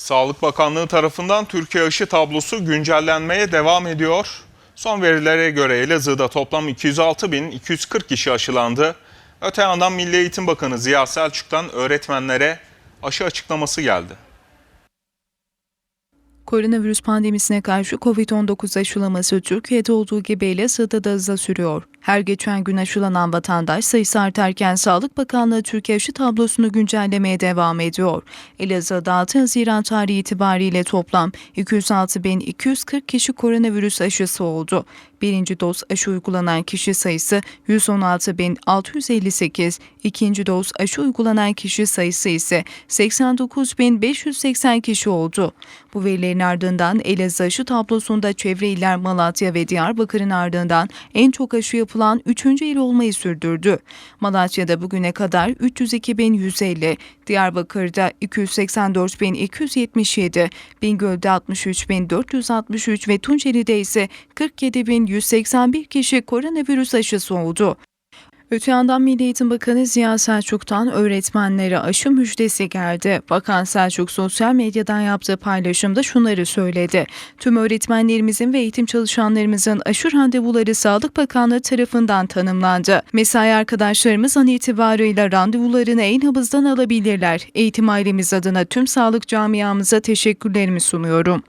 Sağlık Bakanlığı tarafından Türkiye aşı tablosu güncellenmeye devam ediyor. Son verilere göre Elazığ'da toplam 206.240 kişi aşılandı. Öte yandan Milli Eğitim Bakanı Ziya Selçuk'tan öğretmenlere aşı açıklaması geldi. Koronavirüs pandemisine karşı COVID-19 aşılaması Türkiye'de olduğu gibi Elazığ'da da hızla sürüyor. Her geçen gün aşılanan vatandaş sayısı artarken Sağlık Bakanlığı Türkiye aşı tablosunu güncellemeye devam ediyor. Elazığ'da 6 Haziran tarihi itibariyle toplam 206.240 kişi koronavirüs aşısı oldu. Birinci doz aşı uygulanan kişi sayısı 116.658, ikinci doz aşı uygulanan kişi sayısı ise 89.580 kişi oldu. Bu verilerin ardından Elazığ aşı tablosunda çevre iller Malatya ve Diyarbakır'ın ardından en çok aşı yapılan 3. il olmayı sürdürdü. Malatya'da bugüne kadar 302.150, Diyarbakır'da 284.277, Bingöl'de 63.463 ve Tunceli'de ise 47.181 kişi koronavirüs aşısı oldu. Öte yandan Milli Eğitim Bakanı Ziya Selçuk'tan öğretmenlere aşı müjdesi geldi. Bakan Selçuk sosyal medyadan yaptığı paylaşımda şunları söyledi. Tüm öğretmenlerimizin ve eğitim çalışanlarımızın aşı randevuları Sağlık Bakanlığı tarafından tanımlandı. Mesai arkadaşlarımız an itibarıyla randevularını en hızdan alabilirler. Eğitim ailemiz adına tüm sağlık camiamıza teşekkürlerimi sunuyorum.